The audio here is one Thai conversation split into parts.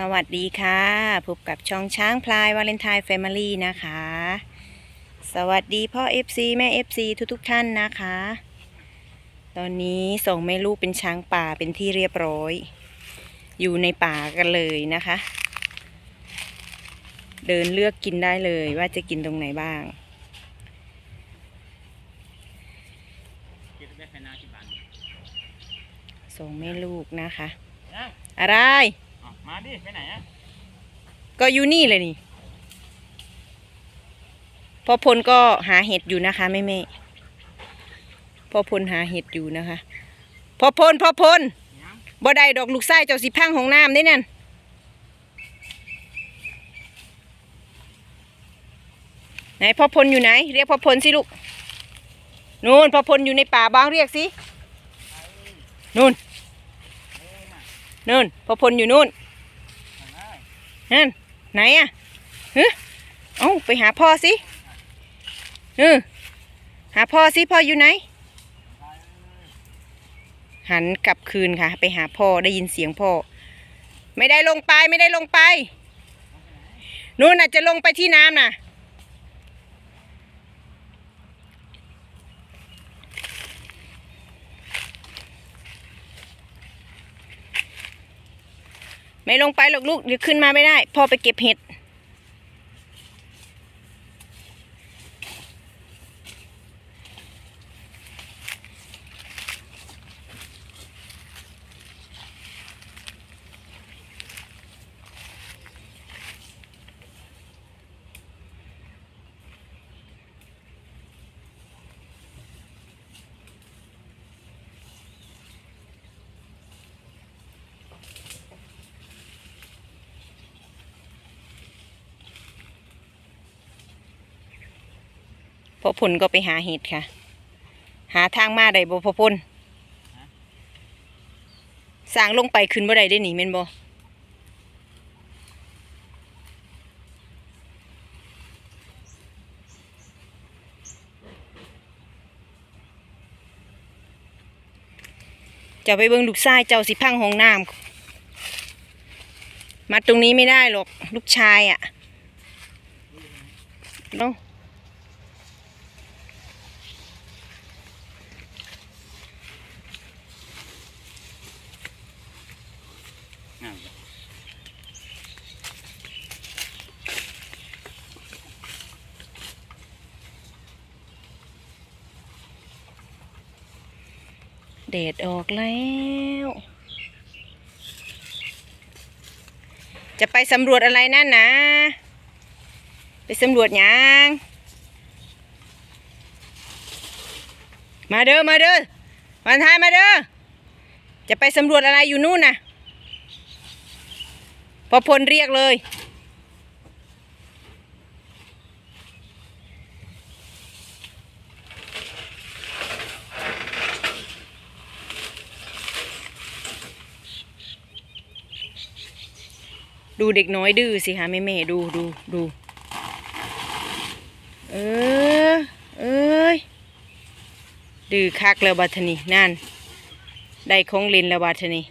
สวัสดีค่ะ พบกับช่องช้างพลายวาเลนไทน์แฟมิลี่นะคะ สวัสดีพ่อ FC แม่ FC ทุกๆท่านนะคะ ตอนนี้ส่งแม่ลูกเป็นช้างป่าเป็นที่เรียบร้อย อยู่ในป่ากันเลยนะคะ เดินเลือกกินได้เลยว่าจะกินตรงไหนบ้าง ส่งแม่ลูกนะคะ อะไร มาดิ ไปไหนอะก็อยู่นี่เลยนี่พ่อพลก็หาเห็ดอยู่นะคะแม่แม่พ่อพลหาเห็ดอยู่นะคะพ่อพลพ่อพลยังบ่ได้ดอกลูกไส้เจ้าสิพังของน้ำได้นั่นไหนพ่อพลอยู่ไหน เรียกพ่อพลสิลูกนู่นพ่อพลอยู่ในป่าบ้างเรียกสินู่นนู่นพ่อพลอยู่นู่นทางไห นั่นไหนอะฮึเอ้าไปหาพ่อสิเออหาพ่อสิพ่ออยู่ไหน หันกลับคืนค่ะ ไปหาพ่อได้ยินเสียงพ่อ ไม่ได้ลงไปไม่ได้ลงไป นู่นอาจจะลงไปที่น้ำน่ะ ไม่ลงไปหรอกลูกเดี๋ยวขึ้นมาไม่ได้พ่อไปเก็บเห็ด พ่อพลก็ไปหาเห็ดค่ะ หาทางมาได้บ่พ่อพลสร้างลงไปขึ้นบ่ได้ได้หนิแม่นบ่จ้าไปเบิ่งลูกชายเจ้าสิพังห้องน้ำมาตรงนี้ไม่ได้หรอก ลูกชายอะ่ะเนาะ เดดออกแล้ว จะไปสำรวจอะไรนั่นนะ ไปสำรวจยัง มาเด้อ มาเด้อวันท้ายมาเด้อ จะไปสำรวจอะไรอยู่นู่นน่ะ พอพลเรียกเลย ดูเด็กน้อยดื้อสิคะแม่แม่ๆดูดูดู เออ เอ้ย ดื้อคักแล้วบัทนีนั่น ได้ของล่นแล้วบัทนี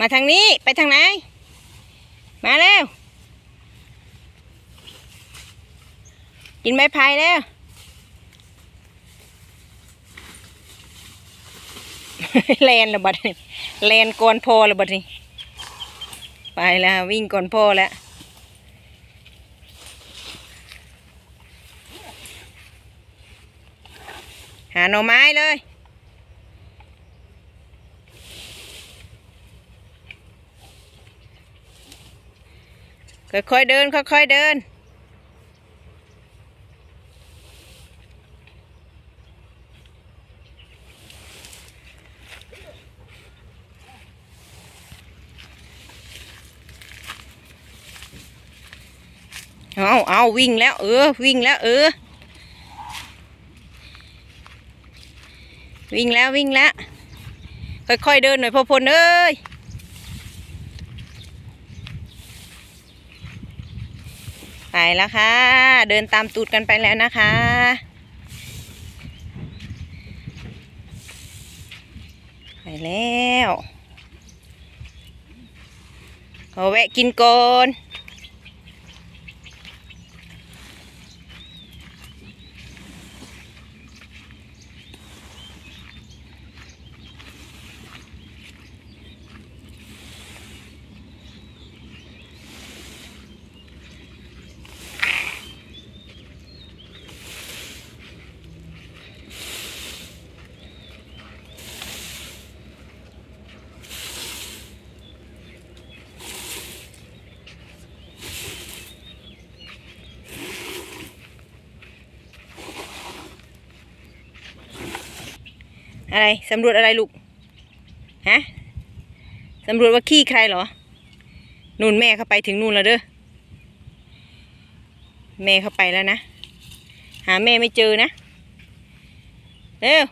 มาทางนี้ไปทางไหน มาแล้ว กินใบพายแล้วแลนระบัดนี้แลนก่อนพ่อระบัดนี้ไปแล้ววิ่งก่อนพ่อแล้วหาหน่อไม้เลย ค่อยๆเดิน ค่อยๆเดิน เอาเอาวิ่งแล้ว เออ วิ่งแล้ว เออ วิ่งแล้ววิ่งแล้ว ค่อยๆเดินหน่อยพ่อพลเอ้ย ไปแล้วค่ะ เดินตามตูดกันไปแล้วนะคะ ไปแล้วขอแวะกินก่อน อะไรสำรวจอะไรลูกฮะสำรวจว่าขี้ใครเหรอนู่นแม่เข้าไปถึงนู่นแล้วเด้อแม่เข้าไปแล้วนะ หาแม่ไม่เจอนะเร็ว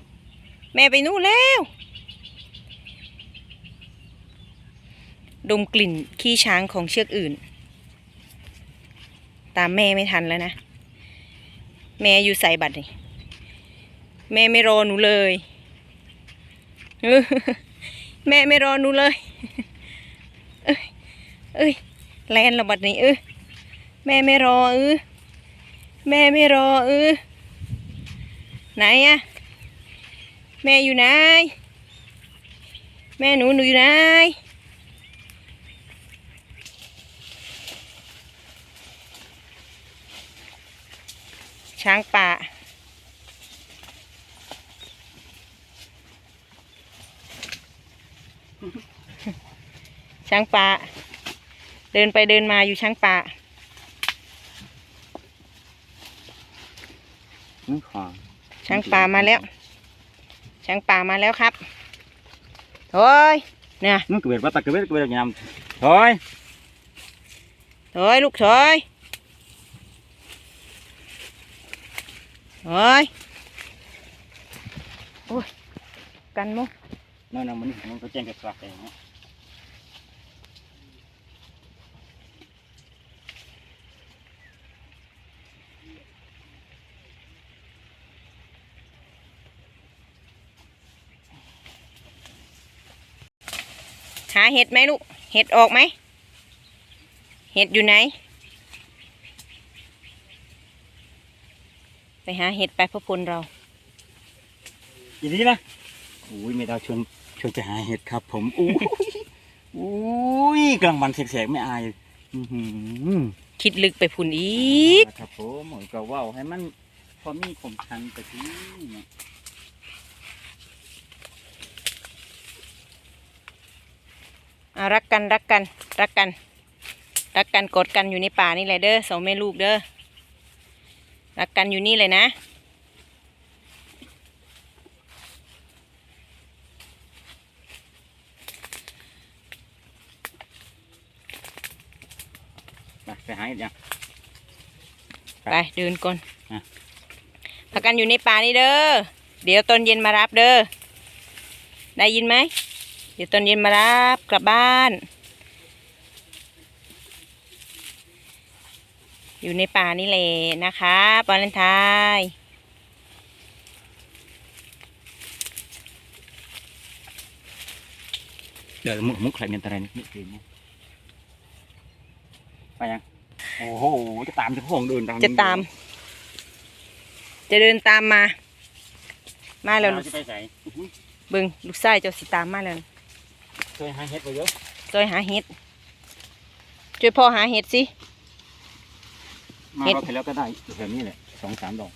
แม่ไปนู่นแล้วดมกลิ่นขี้ช้างของเชือกอื่น ตามแม่ไม่ทันแล้วนะ แม่อยู่ใส่บัตรนี่แม่ไม่รอหนูเลย แม่ไม่รอหนูเลย เอ้ย เอ้ย แลนระบัดนี้เออแม่ไม่รอเออแม่ไม่รอเออไหนอะแม่อยู่ไหน แม่หนูหนูอยู่ไหน ช้างป่า ช้างป่าเดินไปเดินมาอยู่ช้างป่านี่ขวางช้างป่ามาแล้ว ช้างป่ามาแล้วครับโอ้ยเนี่ยมึงกระเบ็ดว่าตะกระเบ็ดกระเบ็ดยำถอยถอยลูกถอยถอยโอ้ยกันมุกนั่นน่ะมันมันก็แจ้งกับสักเองาเห็ดไหมลูก เห็ดออกไหม เห็ดอยู่ไหน ไปหาเห็ดไปพ่อพลเราอย่างนี้นะอุ้ยไม่ได้ชวนชวนไปหาเห็ดครับ ผมอุ้ยอุ้ยกลางวันแสกๆไม่อายอื้อหือคิดลึกไปพุ่นอีกครับผมเหมือนกับว่าวให้มันพอมีผมทันไปที่เนี่ย อะ รักกันรักกันรักกัน รักกันกดกันอยู่ในป่านี่แหละเด้อสองแม่ลูกเด้อรักกันอยู่นี่เลยนะ ไปไปหาเห็ดยังไปเดินก่อนอะพักกันอยู่ในป่านี่เด้อเดี๋ยวตอนเย็นมารับเด้อได้ยินไหม เดี๋ยวตอนเย็นมารับกลับบ้าน อยู่ในป่านี่แหละนะคะวาเลนไทน์เดี๋ยวมุกมุกใครเป็นอะไรนี่นี่คือมุกไปยัง โอ้โห จะตามจะพ่องเดินตาม จะตาม จะเดินตามมา มาแล้วลูกจะไปใส่เบึงลูกชายเจ้าสิตามมาแล้ว เคยหาเห็ดไปเยอะจอยหาเห็ดช่วยพ่อหาเห็ดสิมาเห็ดเราไปแล้วก็ได้แบบนี้แหละสองสามดอก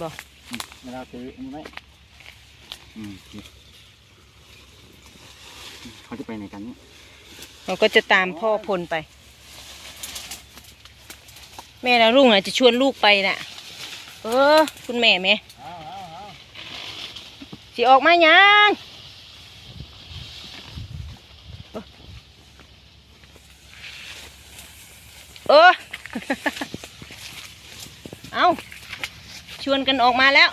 บ่อืมเวลาซื้ออันนี้ไหมอืมนี่เขาจะไปไหนกันเนี่ยเราก็จะตามพ่อพลไป แม่แล้วลุงอะจะชวนลูกไปน่ะ เออ คุณแม่แม่สิออกมายังเออ เอาช วนกันออกมาแล้ว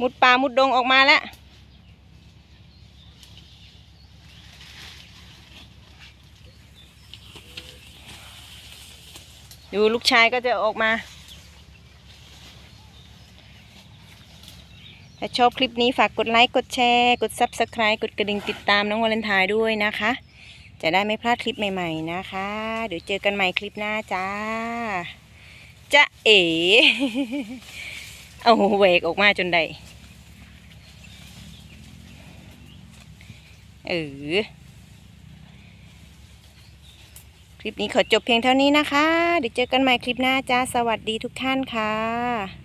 มุดป่ามุดดงออกมาแล้ว ดูลูกชายก็จะออกมา ถ้าชอบคลิปนี้ฝากกดไลค์ กดแชร์ กด Subscribe กดกระดิ่งติดตามน้องวาเลนไทน์ด้วยนะคะ จะได้ไม่พลาดคลิปใหม่ ๆ นะคะ เดี๋ยวเจอกันใหม่คลิปหน้าจ้าจะเอ๋เอาแหวกออกมาจนได้เออคลิปนี้ขอจบเพียงเท่านี้นะคะ เดี๋ยวเจอกันใหม่คลิปหน้าจ้า สวัสดีทุกท่านค่ะ